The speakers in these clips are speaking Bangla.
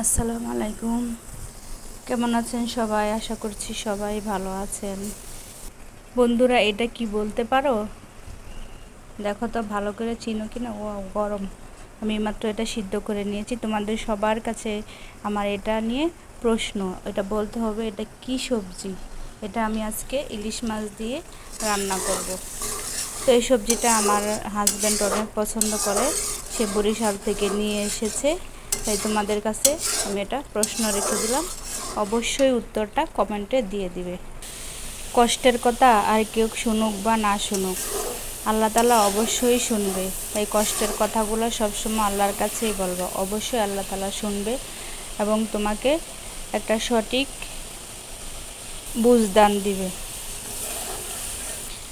আসসালামু আলাইকুম। কেমন আছেন সবাই? আশা করছি সবাই ভালো আছেন। বন্ধুরা, এটা কি বলতে পারো? দেখো তো, ভালো করে চিনো কি না ও গরম। আমি মাত্র এটা সিদ্ধ করে নিয়েছি। তোমাদের সবার কাছে আমার এটা নিয়ে প্রশ্ন, এটা বলতে হবে, এটা কি সবজি? এটা আমি আজকে ইলিশ মাছ দিয়ে রান্না করব। তো এই সবজিটা আমার হাজব্যান্ড অনেক পছন্দ করে। সে বরিশাল থেকে নিয়ে এসেছে। তাই তোমাদের কাছে আমি এটা প্রশ্ন রেখে দিলাম। অবশ্যই উত্তরটা কমেন্টে দিয়ে দিবে। কষ্টের কথা আর কেউ শুনুক বা না শুনুক, আল্লাহ তালা অবশ্যই শুনবে। তাই কষ্টের কথাগুলো সবসময় আল্লাহর কাছেই বলব। অবশ্যই আল্লাহ তালা শুনবে এবং তোমাকে একটা সঠিক বুঝদান দিবে।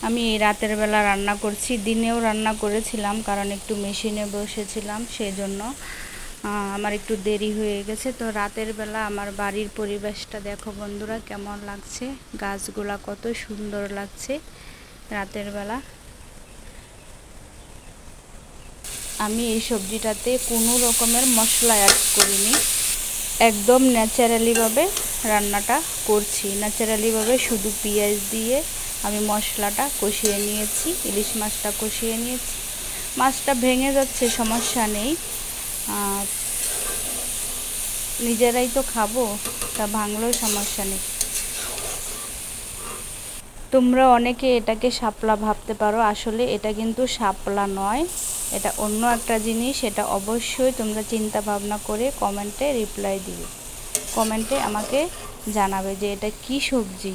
আমি রাতের বেলা রান্না করছি। দিনেও রান্না করেছিলাম, কারণ একটু মেশিনে বসেছিলাম সেই জন্য আমার একটু দেরি হয়ে গেছে। তো রাতের বেলা আমার বাড়ির পরিবেশটা দেখো বন্ধুরা কেমন লাগছে? গাছগুলা কত সুন্দর লাগছে রাতের বেলা। আমি এই সবজিটাতে কোনো রকমের মশলা অ্যাড করিনি। একদম ন্যাচারালিভাবে রান্নাটা করছি। ন্যাচারালিভাবে শুধু পেঁয়াজ দিয়ে আমি মশলাটা কষিয়ে নিয়েছি, ইলিশ মাছটা কষিয়ে নিয়েছি। মাছটা ভেঙে যাচ্ছে, সমস্যা নেই। নিজেরাই তো খাব, তা ভাঙলেও সমস্যা নেই। তোমরা অনেকে এটাকে শাপলা ভাবতে পারো, আসলে এটা কিন্তু শাপলা নয়, এটা অন্য একটা জিনিস, এটা অবশ্যই তোমরা চিন্তা ভাবনা করে কমেন্টে রিপ্লাই দিবে। কমেন্টে আমাকে জানাবে যে এটা কি সবজি।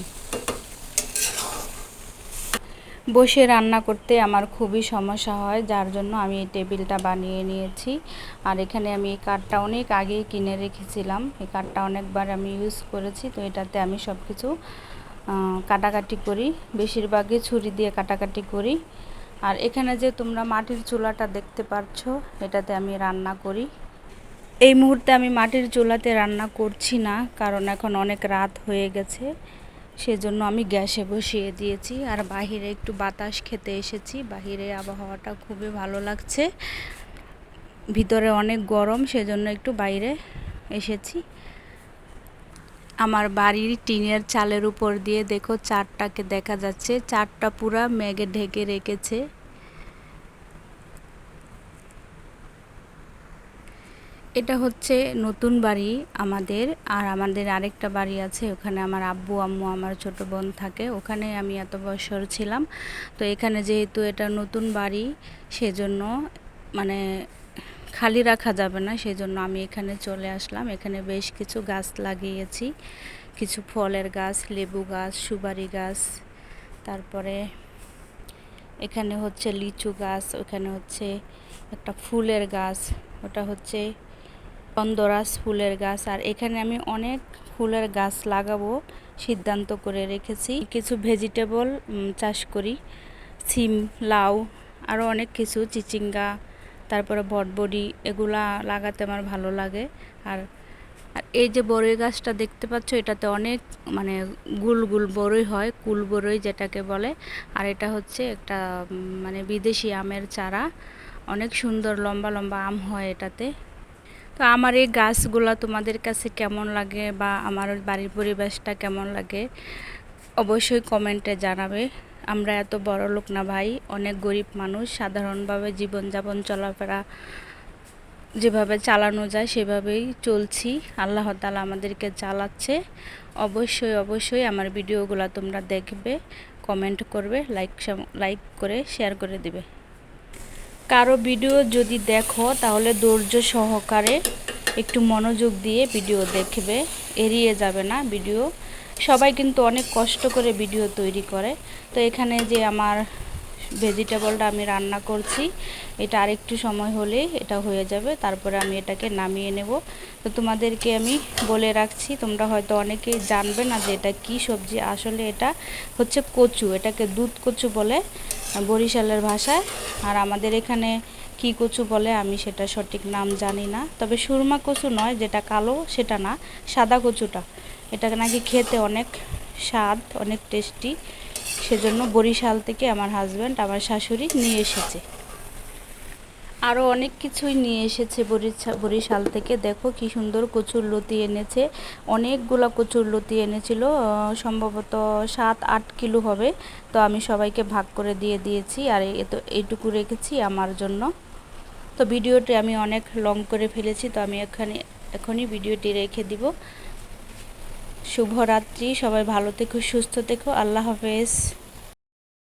বসে রান্না করতে আমার খুবই সমস্যা হয়, যার জন্য আমি এই টেবিলটা বানিয়ে নিয়েছি। আর এখানে আমি এই কাঠটা অনেক আগেই কিনে রেখেছিলাম। এই কাঠটা অনেকবার আমি ইউজ করেছি, তো এটাতে আমি সব কিছু কাটাকাটি করি। বেশিরভাগই ছুরি দিয়ে কাটাকাটি করি। আর এখানে যে তোমরা মাটির চুলাটা দেখতে পাচ্ছ, এটাতে আমি রান্না করি। এই মুহূর্তে আমি মাটির চুলাতে রান্না করছি না, কারণ এখন অনেক রাত হয়ে গেছে। সেজন্য আমি গ্যাসে বসিয়ে দিয়েছি। আর বাহিরে একটু বাতাস খেতে এসেছি। বাহিরে আবহাওয়াটা খুবই ভালো লাগছে। ভিতরে অনেক গরম, সেজন্য একটু বাইরে এসেছি। আমার বাড়ির টিনের চালের উপর দিয়ে দেখো, চারটাকে দেখা যাচ্ছে। চারটা পুরা মেঘে ঢেকে রেখেছে। এটা হচ্ছে নতুন বাড়ি আমাদের, আর আমাদের আরেকটা বাড়ি আছে, ওখানে আমার আব্বু, আম্মু, আমার ছোট বোন থাকে, ওখানে আমি এত বছর ছিলাম। তো এখানে যেহেতু এটা নতুন বাড়ি, সেজন্য মানে খালি রাখা যাবে না, সেজন্য আমি এখানে চলে আসলাম। এখানে বেশ কিছু গাছ লাগিয়েছি, কিছু ফলের গাছ, লেবু গাছ, সুপারি গাছ, তারপরে এখানে হচ্ছে লিচু গাছ, ওখানে হচ্ছে একটা ফুলের গাছ, ওটা হচ্ছে চন্দরাস ফুলের গাছ, আর এখানে আমি অনেক ফুলের গাছ লাগাবো, সিদ্ধান্ত করে রেখেছি। কিছু ভেজিটেবল চাষ করি, সিম, লাউ আরও অনেক কিছু, চিচিঙ্গা, তারপরে বটবডি, এগুলা লাগাতে আমার ভালো লাগে। আর আর এই যে বড়ই গাছটা দেখতে পাচ্ছ, এটাতে অনেক মানে গুল গুল বড়ই হয়, কুল বড়ই যেটাকে বলে। আর এটা হচ্ছে একটা মানে বিদেশি আমের চারা। অনেক সুন্দর লম্বা লম্বা আম হয় এটাতে। তো আমার এই গাছগুলো তোমাদের কাছে কেমন লাগে বা আমার বাড়ির পরিবেশটা কেমন লাগে, অবশ্যই কমেন্টে জানাবে। আমরা এত বড় লোক না ভাই, অনেক গরিব মানুষ, সাধারণভাবে জীবনযাপন চলাফেরা যেভাবে চালানো যায় সেভাবেই চলছি। আল্লাহ তালা আমাদেরকে চালাচ্ছে। অবশ্যই অবশ্যই আমার ভিডিওগুলো তোমরা দেখবে, কমেন্ট করবে, লাইক লাইক করে, শেয়ার করে দিবে। কারও ভিডিও যদি দেখো, তাহলে ধৈর্য সহকারে একটু মনোযোগ দিয়ে ভিডিও দেখবে। এড়িয়ে যাবে না ভিডিও। সবাই কিন্তু অনেক কষ্ট করে ভিডিও তৈরি করে। তো এখানে যে আমার ভেজিটেবলটা আমি রান্না করছি। এটা আরেকটু সময় হলে এটা হয়ে যাবে, তারপরে আমি এটাকে নামিয়ে নেব। তো তোমাদেরকে আমি বলে রাখছি, তোমরা হয়তো অনেকেই জানবে না যে এটা কি সবজি। আসলে এটা হচ্ছে কচু, এটাকে দুধ কচু বলে বরিশালের ভাষায়। আর আমাদের এখানে কি কচু বলে আমি সেটা সঠিক নাম জানি না। তবে সুরমা কচু নয়, যেটা কালো সেটা না, সাদা কচুটা। এটা নাকি খেতে অনেক স্বাদ, অনেক টেস্টি। সেজন্য বরিশাল থেকে আমার হাজব্যান্ড আমার শাশুড়ি নিয়ে এসেছে। আরও অনেক কিছুই নিয়ে এসেছে বরিশা বরিশাল থেকে। দেখো কি সুন্দর কচুর লতি এনেছে। অনেকগুলো কচুর লতি এনেছিল। সম্ভবত সাত, আট কিলো হবে। তো আমি সবাইকে ভাগ করে দিয়ে দিয়েছি আর এ তো এইটুকু রেখেছি আমার জন্য। তো ভিডিওটি আমি অনেক লং করে ফেলেছি। তো আমি এখানে, এখনই ভিডিওটি রেখে দিব। শুভরাত্রি সবাই ভালো থেকো সুস্থ থেকো আল্লাহ হাফেজ।